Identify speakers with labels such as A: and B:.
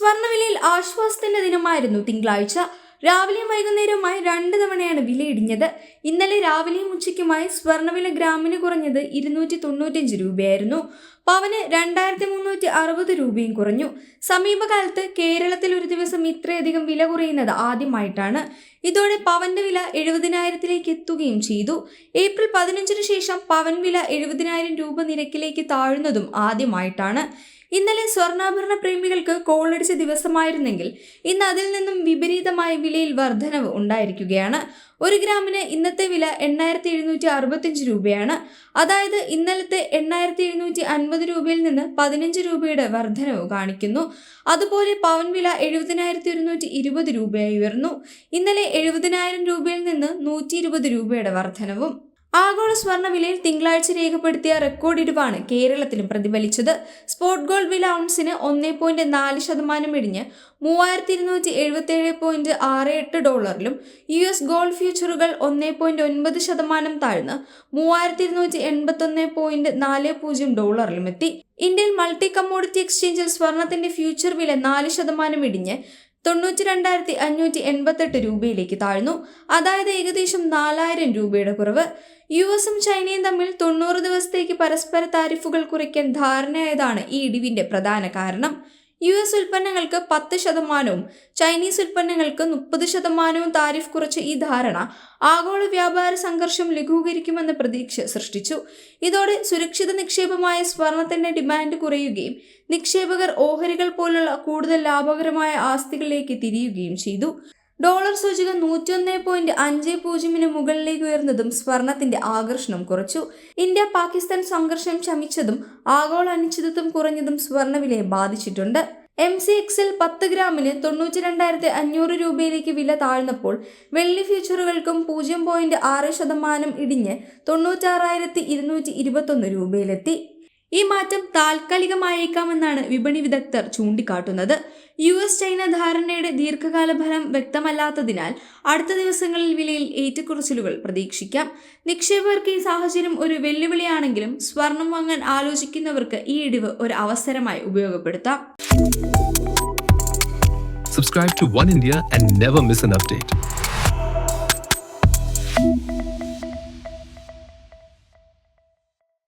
A: സ്വർണവിലയിൽ ആശ്വാസത്തിന്റെ ദിനമായിരുന്നു തിങ്കളാഴ്ച. രാവിലെയും വൈകുന്നേരവുമായി രണ്ട് തവണയാണ് വില ഇടിഞ്ഞത്. ഇന്നലെ രാവിലെയും ഉച്ചയ്ക്കുമായി സ്വർണവില ഗ്രാമിന് കുറഞ്ഞത് ഇരുന്നൂറ്റി തൊണ്ണൂറ്റഞ്ച് രൂപയായിരുന്നു. പവന് രണ്ടായിരത്തി മുന്നൂറ്റി അറുപത് രൂപയും കുറഞ്ഞു. സമീപകാലത്ത് കേരളത്തിൽ ഒരു ദിവസം ഇത്രയധികം വില കുറയുന്നത് ആദ്യമായിട്ടാണ്. ഇതോടെ പവന്റെ വില എഴുപതിനായിരത്തിലേക്ക് എത്തുകയും ചെയ്തു. ഏപ്രിൽ പതിനഞ്ചിന് ശേഷം പവൻ വില എഴുപതിനായിരം രൂപ നിരക്കിലേക്ക് താഴുന്നതും ആദ്യമായിട്ടാണ്. ഇന്നലെ സ്വർണാഭരണ പ്രേമികൾക്ക് കോളടിച്ച ദിവസമായിരുന്നെങ്കിൽ ഇന്ന് അതിൽ നിന്നും വിപരീതമായ വിലയിൽ വർധനവ് ഉണ്ടായിരിക്കുകയാണ്. ഒരു ഗ്രാമിന് ഇന്നത്തെ വില എണ്ണായിരത്തി എഴുന്നൂറ്റി അറുപത്തിയഞ്ച് രൂപയാണ്. അതായത് ഇന്നലത്തെ എണ്ണായിരത്തി എഴുന്നൂറ്റി അൻപത് രൂപയിൽ നിന്ന് പതിനഞ്ച് രൂപയുടെ വർധനവ് കാണിക്കുന്നു. അതുപോലെ പവൻ വില എഴുപതിനായിരത്തി ഒരുന്നൂറ്റി ഇരുപത് രൂപയായി ഉയർന്നു. ഇന്നലെ എഴുപതിനായിരം രൂപയിൽ നിന്ന് നൂറ്റി ഇരുപത് രൂപയുടെ വർധനവും ആഗോള സ്വർണവിലയിൽ തിങ്കളാഴ്ച രേഖപ്പെടുത്തിയ റെക്കോർഡ് ഇടിവാണ് കേരളത്തിലും പ്രതിഫലിച്ചത്. സ്പോട്ട് ഗോൾഡ് വില ഔൺസിന് ഒന്നേ പോയിന്റ് നാല് ശതമാനം ഇടിഞ്ഞ് മൂവായിരത്തി ഇരുന്നൂറ്റി എഴുപത്തി ഏഴ് പോയിന്റ് ആറ് എട്ട് ഡോളറിലും യു എസ് ഗോൾഡ് ഫ്യൂച്ചറുകൾ ഒന്നേ പോയിന്റ് ഒൻപത് ശതമാനം താഴ്ന്ന് മൂവായിരത്തി ഇരുന്നൂറ്റി എൺപത്തി ഒന്ന് പോയിന്റ് നാല് പൂജ്യം ഡോളറിലും എത്തി ഇന്ത്യൻ മൾട്ടി കമ്മോഡിറ്റി എക്സ്ചേഞ്ചിൽ സ്വർണത്തിന്റെ ഫ്യൂച്ചർ വില നാല് ശതമാനം ഇടിഞ്ഞ് തൊണ്ണൂറ്റി രണ്ടായിരത്തി അഞ്ഞൂറ്റി എൺപത്തെട്ട് രൂപയിലേക്ക് താഴ്ന്നു. അതായത് ഏകദേശം നാലായിരം രൂപയുടെ കുറവ്. യു എസും ചൈനയും തമ്മിൽ തൊണ്ണൂറ് ദിവസത്തേക്ക് പരസ്പര താരിഫുകൾ കുറയ്ക്കാൻ ധാരണയായതാണ് ഈ ഇടിവിന്റെ പ്രധാന കാരണം. യു എസ് ഉൽപ്പന്നങ്ങൾക്ക് പത്ത് ശതമാനവും ചൈനീസ് ഉൽപ്പന്നങ്ങൾക്ക് മുപ്പത് ശതമാനവും താരിഫ് കുറച്ച ഈ ധാരണ ആഗോള വ്യാപാര സംഘർഷം ലഘൂകരിക്കുമെന്ന പ്രതീക്ഷ സൃഷ്ടിച്ചു. ഇതോടെ സുരക്ഷിത നിക്ഷേപമായ സ്വർണത്തിന്റെ ഡിമാൻഡ് കുറയുകയും നിക്ഷേപകർ ഓഹരികൾ പോലുള്ള കൂടുതൽ ലാഭകരമായ ആസ്തികളിലേക്ക് തിരിയുകയും ചെയ്തു. ഡോളർ സൂചിക നൂറ്റിയൊന്ന് പോയിന്റ് അഞ്ച് പൂജ്യമിന് മുകളിലേക്ക് ഉയർന്നതും സ്വർണത്തിന്റെ ആകർഷണം കുറച്ചു. ഇന്ത്യ പാകിസ്ഥാൻ സംഘർഷം ശമിച്ചതും ആഗോള അനിശ്ചിതത്വം കുറഞ്ഞതും സ്വർണവിലയെ ബാധിച്ചിട്ടുണ്ട്. എം സി എക്സിൽ പത്ത് ഗ്രാമിന് തൊണ്ണൂറ്റി രണ്ടായിരത്തി അഞ്ഞൂറ് രൂപയിലേക്ക് വില താഴ്ന്നപ്പോൾ വെള്ളി ഫ്യൂച്ചറുകൾക്കും പൂജ്യം പോയിന്റ് ആറ് ശതമാനം ഇടിഞ്ഞ് തൊണ്ണൂറ്റാറായിരത്തി ഇരുന്നൂറ്റി ഇരുപത്തൊന്ന് രൂപയിലെത്തി. ഈ മാറ്റം താൽക്കാലികമായേക്കാമെന്നാണ് വിപണി വിദഗ്ധർ ചൂണ്ടിക്കാട്ടുന്നത്. യു എസ് ചൈന ധാരണയുടെ ദീർഘകാല ഫലം വ്യക്തമല്ലാത്തതിനാൽ അടുത്ത ദിവസങ്ങളിൽ വിലയിൽ ഏറ്റക്കുറച്ചിലുകൾ പ്രതീക്ഷിക്കാം. നിക്ഷേപകർക്ക് ഈ സാഹചര്യം ഒരു വെല്ലുവിളിയാണെങ്കിലും സ്വർണം വാങ്ങാൻ ആലോചിക്കുന്നവർക്ക് ഈ ഇടിവ് ഒരു അവസരമായി ഉപയോഗപ്പെടുത്താം.
B: Subscribe to One India and never miss an update.